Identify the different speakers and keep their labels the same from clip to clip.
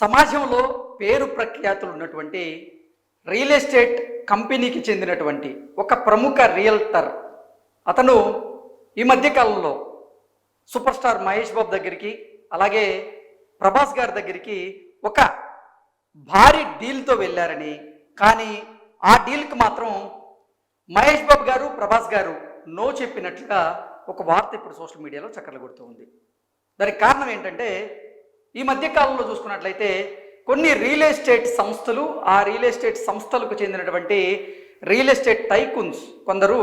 Speaker 1: సమాజంలో పేరు ప్రఖ్యాతులు ఉన్నటువంటి రియల్ ఎస్టేట్ కంపెనీకి చెందినటువంటి ఒక ప్రముఖ రియల్టర్. అతను ఈ మధ్యకాలంలో సూపర్ స్టార్ మహేష్ బాబు దగ్గరికి అలాగే ప్రభాస్ గారి దగ్గరికి ఒక భారీ డీల్తో వెళ్ళారని. కానీ ఆ డీల్కి మాత్రం మహేష్ బాబు గారు ప్రభాస్ గారు నో చెప్పినట్లుగా ఒక వార్త ఇప్పుడు సోషల్ మీడియాలో చక్కర్లు కొడుతూ ఉంది. దానికి కారణం ఏంటంటే ఈ మధ్య కాలంలో చూసుకున్నట్లయితే కొన్ని రియల్ ఎస్టేట్ సంస్థలు ఆ రియల్ ఎస్టేట్ సంస్థలకు చెందినటువంటి రియల్ ఎస్టేట్ టైకున్స్ కొందరు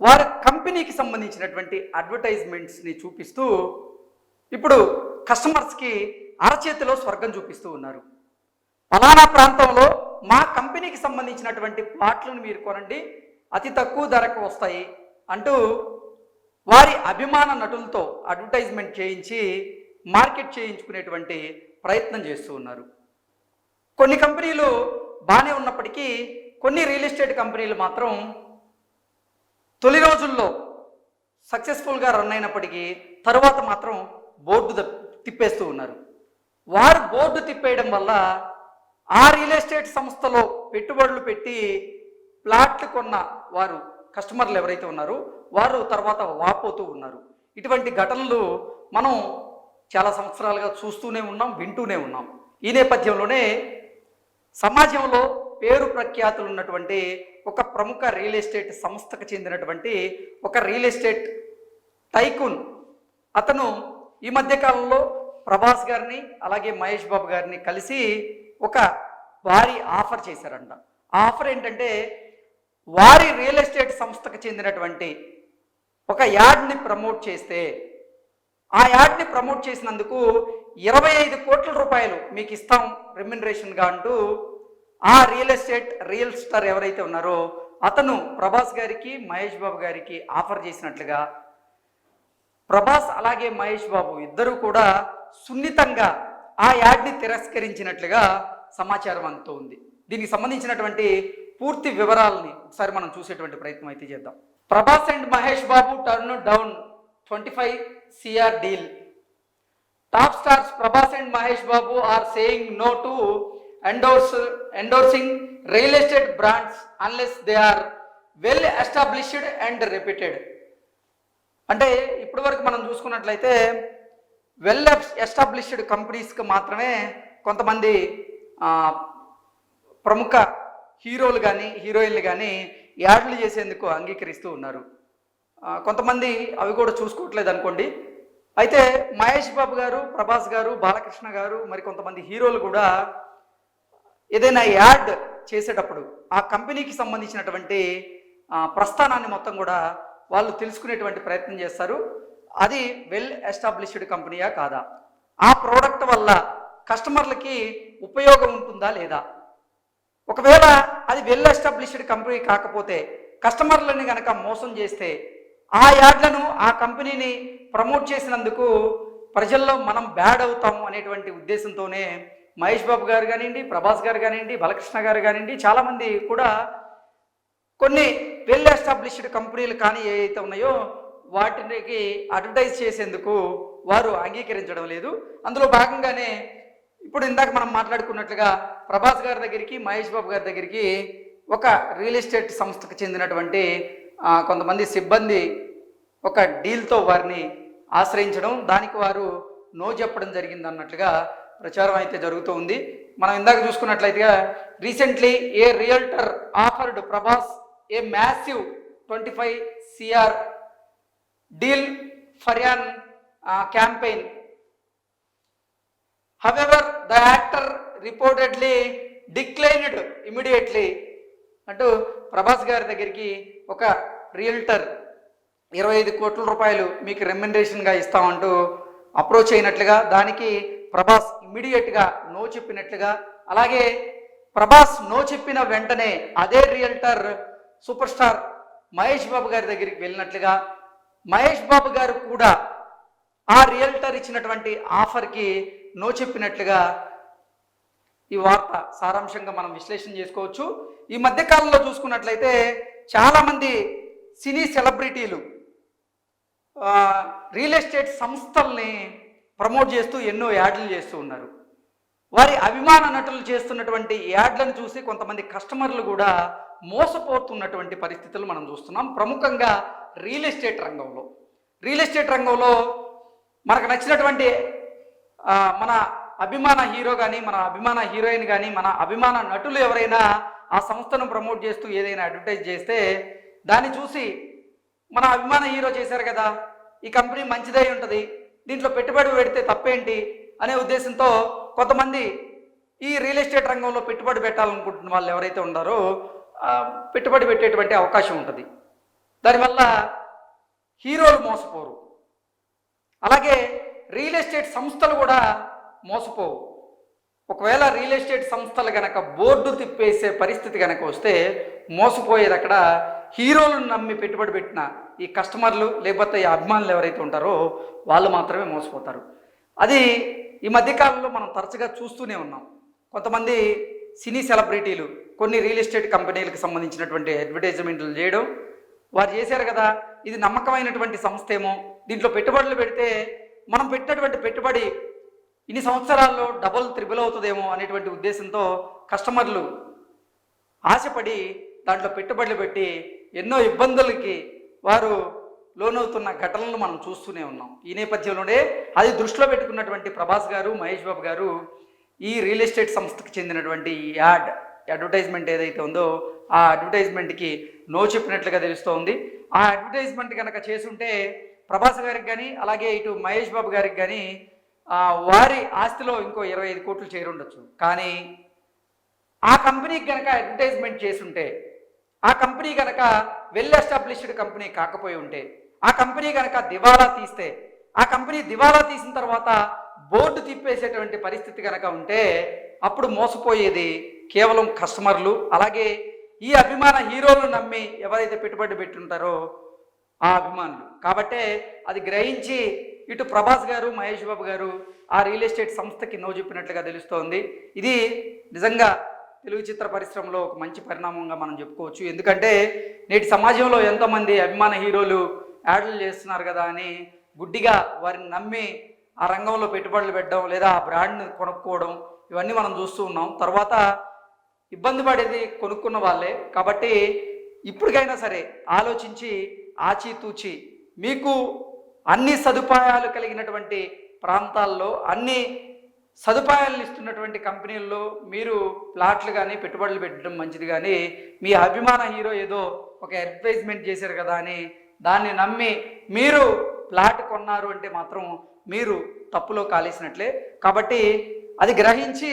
Speaker 1: వారి కంపెనీకి సంబంధించినటువంటి అడ్వర్టైజ్మెంట్స్ని చూపిస్తూ ఇప్పుడు కస్టమర్స్కి అరచేతిలో స్వర్గం చూపిస్తూ ఉన్నారు. ఫలానా ప్రాంతంలో మా కంపెనీకి సంబంధించినటువంటి ప్లాట్లను మీరు కొనండి అతి తక్కువ ధరకు వస్తాయి అంటూ వారి అభిమాన నటులతో అడ్వర్టైజ్మెంట్ చేయించి మార్కెట్ చేయించుకునేటువంటి ప్రయత్నం చేస్తూ ఉన్నారు. కొన్ని కంపెనీలు బాగానే ఉన్నప్పటికీ కొన్ని రియల్ ఎస్టేట్ కంపెనీలు మాత్రం తొలి రోజుల్లో సక్సెస్ఫుల్గా రన్ అయినప్పటికీ తరువాత మాత్రం బోర్డు తిప్పేస్తూ ఉన్నారు. వారు బోర్డు తిప్పేయడం వల్ల ఆ రియల్ ఎస్టేట్ సంస్థలో పెట్టుబడులు పెట్టి ప్లాట్లు కొన్న వారు కస్టమర్లు ఎవరైతే ఉన్నారో వారు తర్వాత వాపోతూ ఉన్నారు. ఇటువంటి ఘటనలు మనం చాలా సంవత్సరాలుగా చూస్తూనే ఉన్నాం వింటూనే ఉన్నాం. ఈ నేపథ్యంలోనే సమాజంలో పేరు ప్రఖ్యాతులు ఉన్నటువంటి ఒక ప్రముఖ రియల్ ఎస్టేట్ సంస్థకు చెందినటువంటి ఒక రియల్ ఎస్టేట్ టైకూన్. అతను ఈ మధ్యకాలంలో ప్రభాస్ గారిని అలాగే మహేష్ బాబు గారిని కలిసి ఒక భారీ ఆఫర్ చేశారంట. ఆ ఆఫర్ ఏంటంటే వారి రియల్ ఎస్టేట్ సంస్థకు చెందినటువంటి ఒక యాడ్ని ప్రమోట్ చేస్తే ఆ యాడ్ని ప్రమోట్ చేసినందుకు ఇరవై ఐదు కోట్ల రూపాయలు మీకు ఇస్తాం రెమ్యునరేషన్గా అంటూ ఆ రియల్ ఎస్టేట్ రియల్ స్టార్ ఎవరైతే ఉన్నారో అతను ప్రభాస్ గారికి మహేష్ బాబు గారికి ఆఫర్ చేసినట్లుగా ప్రభాస్ అలాగే మహేష్ బాబు ఇద్దరూ కూడా సున్నితంగా ఆ యాడ్ని తిరస్కరించినట్లుగా సమాచారం అందుతూ ఉంది. దీనికి సంబంధించినటువంటి పూర్తి వివరాలని ఒకసారి మనం చూసేటువంటి ప్రయత్నం అయితే చేద్దాం. Prabhas and Mahesh Babu turn down twenty five CR deal. Top stars Prabhas and Mahesh Babu are saying no to endorse endorsing real estate brands unless they are well established and reputed అంటే ఇప్పటి వరకు మనం చూసుకున్నట్లయితే well established కంపెనీస్కి మాత్రమే కొంతమంది ప్రముఖ హీరోలు కానీ హీరోయిన్లు కానీ యాడ్లు చేసేందుకు అంగీకరిస్తూ ఉన్నారు. కొంతమంది అవి కూడా చూసుకోవట్లేదు అనుకోండి. అయితే మహేష్ బాబు గారు ప్రభాస్ గారు బాలకృష్ణ గారు మరి కొంతమంది హీరోలు కూడా ఏదైనా యాడ్ చేసేటప్పుడు ఆ కంపెనీకి సంబంధించినటువంటి ప్రస్థానాన్ని మొత్తం కూడా వాళ్ళు తెలుసుకునేటువంటి ప్రయత్నం చేస్తారు. అది వెల్ ఎస్టాబ్లిష్డ్ కంపెనీయా కాదా? ఆ ప్రోడక్ట్ వల్ల కస్టమర్లకి ఉపయోగం ఉంటుందా లేదా? ఒకవేళ అది వెల్ ఎస్టాబ్లిష్డ్ కంపెనీ కాకపోతే కస్టమర్లని కనుక మోసం చేస్తే ఆ యాడ్లను ఆ కంపెనీని ప్రమోట్ చేసినందుకు ప్రజల్లో మనం బ్యాడ్ అవుతాం అనేటువంటి ఉద్దేశంతోనే మహేష్ బాబు గారు కానివ్వండి ప్రభాస్ గారు కానివ్వండి బాలకృష్ణ గారు కానివ్వండి చాలామంది కూడా కొన్ని వెల్ ఎస్టాబ్లిష్డ్ కంపెనీలు కానీ ఏవైతే ఉన్నాయో వాటికి అడ్వర్టైజ్ చేసేందుకు వారు అంగీకరించడం లేదు. అందులో భాగంగానే ఇప్పుడు ఇందాక మనం మాట్లాడుకున్నట్లుగా ప్రభాస్ గారి దగ్గరికి మహేష్ బాబు గారి దగ్గరికి ఒక రియల్ ఎస్టేట్ సంస్థకు చెందినటువంటి కొంతమంది సిబ్బంది ఒక డీల్తో వారిని ఆశ్రయించడం దానికి వారు నో చెప్పడం జరిగింది అన్నట్లుగా ప్రచారం అయితే జరుగుతూ ఉంది. మనం ఇందాక చూసుకున్నట్లయితే recently a realtor offered Prabhas a massive twenty five CR deal for an campaign. However the actor reportedly declined immediately అంటూ ప్రభాస్ గారి దగ్గరికి ఒక రియల్టర్ ఇరవై ఐదు కోట్ల రూపాయలు మీకు రెమ్యునరేషన్గా ఇస్తామంటూ అప్రోచ్ అయినట్లుగా దానికి ప్రభాస్ ఇమ్మీడియట్గా నో చెప్పినట్లుగా అలాగే ప్రభాస్ నో చెప్పిన వెంటనే అదే realtor super star Mahesh Babu గారి దగ్గరికి వెళ్ళినట్లుగా మహేష్ బాబు గారు కూడా ఆ రియల్టర్ ఇచ్చినటువంటి ఆఫర్కి నో చెప్పినట్లుగా ఈ వార్త సారాంశంగా మనం విశ్లేషణ చేసుకోవచ్చు. ఈ మధ్యకాలంలో చూసుకున్నట్లయితే చాలామంది సినీ సెలబ్రిటీలు రియల్ ఎస్టేట్ సంస్థల్ని ప్రమోట్ చేస్తూ ఎన్నో యాడ్లు చేస్తూ ఉన్నారు. వారి అభిమాన నటులు చేస్తున్నటువంటి యాడ్లను చూసి కొంతమంది కస్టమర్లు కూడా మోసపోతున్నటువంటి పరిస్థితులు మనం చూస్తున్నాం. ప్రముఖంగా రియల్ ఎస్టేట్ రంగంలో. రియల్ ఎస్టేట్ రంగంలో మనకు నచ్చినటువంటి మన అభిమాన హీరో కానీ మన అభిమాన హీరోయిన్ కానీ మన అభిమాన నటులు ఎవరైనా ఆ సంస్థను ప్రమోట్ చేస్తూ ఏదైనా అడ్వర్టైజ్ చేస్తే దాన్ని చూసి మన అభిమాన హీరో చేశారు కదా ఈ కంపెనీ మంచిదై ఉంటుంది దీంట్లో పెట్టుబడి పెడితే తప్పేంటి అనే ఉద్దేశంతో కొంతమంది ఈ రియల్ ఎస్టేట్ రంగంలో పెట్టుబడి పెట్టాలనుకుంటున్న వాళ్ళు ఎవరైతే ఉన్నారో పెట్టుబడి పెట్టేటువంటి అవకాశం ఉంటుంది. దానివల్ల హీరోలు మోసపోరు. అలాగే రియల్ ఎస్టేట్ సంస్థలు కూడా మోసపోవు. ఒకవేళ రియల్ ఎస్టేట్ సంస్థలు కనుక బోర్డు తిప్పేసే పరిస్థితి కనుక వస్తే మోసపోయేది అక్కడ హీరోలను నమ్మి పెట్టుబడి పెట్టిన ఈ కస్టమర్లు లేకపోతే ఈ అభిమానులు ఎవరైతే ఉంటారో వాళ్ళు మాత్రమే మోసపోతారు. అది ఈ మధ్యకాలంలో మనం తరచుగా చూస్తూనే ఉన్నాం. కొంతమంది సినీ సెలబ్రిటీలు కొన్ని రియల్ ఎస్టేట్ కంపెనీలకు సంబంధించినటువంటి అడ్వర్టైజ్మెంట్లు చేయడం వారు చేశారు కదా ఇది నమ్మకమైనటువంటి సంస్థ ఏమో దీంట్లో పెట్టుబడులు పెడితే మనం పెట్టినటువంటి పెట్టుబడి ఇన్ని సంవత్సరాల్లో డబుల్ త్రిబుల్ అవుతుందేమో అనేటువంటి ఉద్దేశంతో కస్టమర్లు ఆశపడి దాంట్లో పెట్టుబడులు పెట్టి ఎన్నో ఇబ్బందులకి వారు లోనవుతున్న ఘటనలు మనం చూస్తూనే ఉన్నాం. ఈ నేపథ్యంలోనే అది దృష్టిలో పెట్టుకున్నటువంటి ప్రభాస్ గారు మహేష్ బాబు గారు ఈ రియల్ ఎస్టేట్ సంస్థకు చెందినటువంటి ఈ యాడ్ అడ్వర్టైజ్మెంట్ ఏదైతే ఉందో ఆ అడ్వర్టైజ్మెంట్కి నో చెప్పినట్లుగా తెలుస్తోంది. ఆ అడ్వర్టైజ్మెంట్ కనుక చేసుంటే ప్రభాస్ గారికి కానీ అలాగే ఇటు మహేష్ బాబు గారికి కానీ వారి ఆస్తిలో ఇంకో ఇరవై ఐదు కోట్లు చేరుండొచ్చు. కానీ ఆ కంపెనీకి కనుక అడ్వర్టైజ్మెంట్ చేసుంటే ఆ కంపెనీ కనుక వెల్ ఎస్టాబ్లిష్డ్ కంపెనీ కాకపోయి ఉంటే ఆ కంపెనీ కనుక దివాలా తీస్తే ఆ కంపెనీ దివాలా తీసిన తర్వాత బోర్డు తిప్పేసేటువంటి పరిస్థితి కనుక ఉంటే అప్పుడు మోసపోయేది కేవలం కస్టమర్లు. అలాగే ఈ అభిమాన హీరోలు నమ్మి ఎవరైతే పెట్టుబడి పెట్టుంటారో ఆ అభిమానులు. కాబట్టే అది గ్రహించి ఇటు ప్రభాస్ గారు మహేష్ బాబు గారు ఆ రియల్ ఎస్టేట్ సంస్థకి నో చెప్పినట్లుగా తెలుస్తోంది. ఇది నిజంగా తెలుగు చిత్ర పరిశ్రమలో ఒక మంచి పరిణామంగా మనం చెప్పుకోవచ్చు. ఎందుకంటే నేటి సమాజంలో ఎంతోమంది అభిమాన హీరోలు యాడ్లు చేస్తున్నారు కదా అని గుడ్డిగా వారిని నమ్మి ఆ రంగంలో పెట్టుబడులు పెట్టడం లేదా ఆ బ్రాండ్ని కొనుక్కోవడం ఇవన్నీ మనం చూస్తూ ఉన్నాం. తర్వాత ఇబ్బంది పడేది కొనుక్కున్న వాళ్ళే. కాబట్టి ఇప్పటికైనా సరే ఆలోచించి ఆచితూచి మీకు అన్ని సదుపాయాలు కలిగినటువంటి ప్రాంతాల్లో అన్ని సదుపాయాలను ఇస్తున్నటువంటి కంపెనీల్లో మీరు ప్లాట్లు కానీ పెట్టుబడులు పెట్టడం మంచిది కానీ మీ అభిమాన హీరో ఏదో ఒక అడ్వర్టైజ్మెంట్ చేశారు కదా అని దాన్ని నమ్మి మీరు ప్లాట్ కొన్నారు అంటే మాత్రం మీరు తప్పులో కాలేసినట్లే. కాబట్టి అది గ్రహించి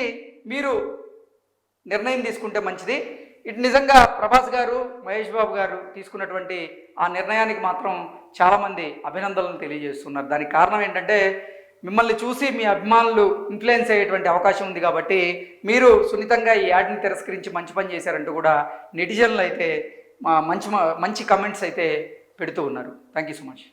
Speaker 1: మీరు నిర్ణయం తీసుకుంటే మంచిది. ఇటు నిజంగా ప్రభాస్ గారు మహేష్ బాబు గారు తీసుకున్నటువంటి ఆ నిర్ణయానికి మాత్రం చాలామంది అభినందనలు తెలియజేస్తున్నారు. దానికి కారణం ఏంటంటే మిమ్మల్ని చూసి మీ అభిమానులు ఇన్ఫ్లుయెన్స్ అయ్యేటువంటి అవకాశం ఉంది కాబట్టి మీరు సున్నితంగా ఈ యాడ్ని తిరస్కరించి మంచి పని చేశారంటూ కూడా నెటిజన్లు అయితే మా మంచి మంచి కమెంట్స్ అయితే పెడుతూ ఉన్నారు. Thank you so much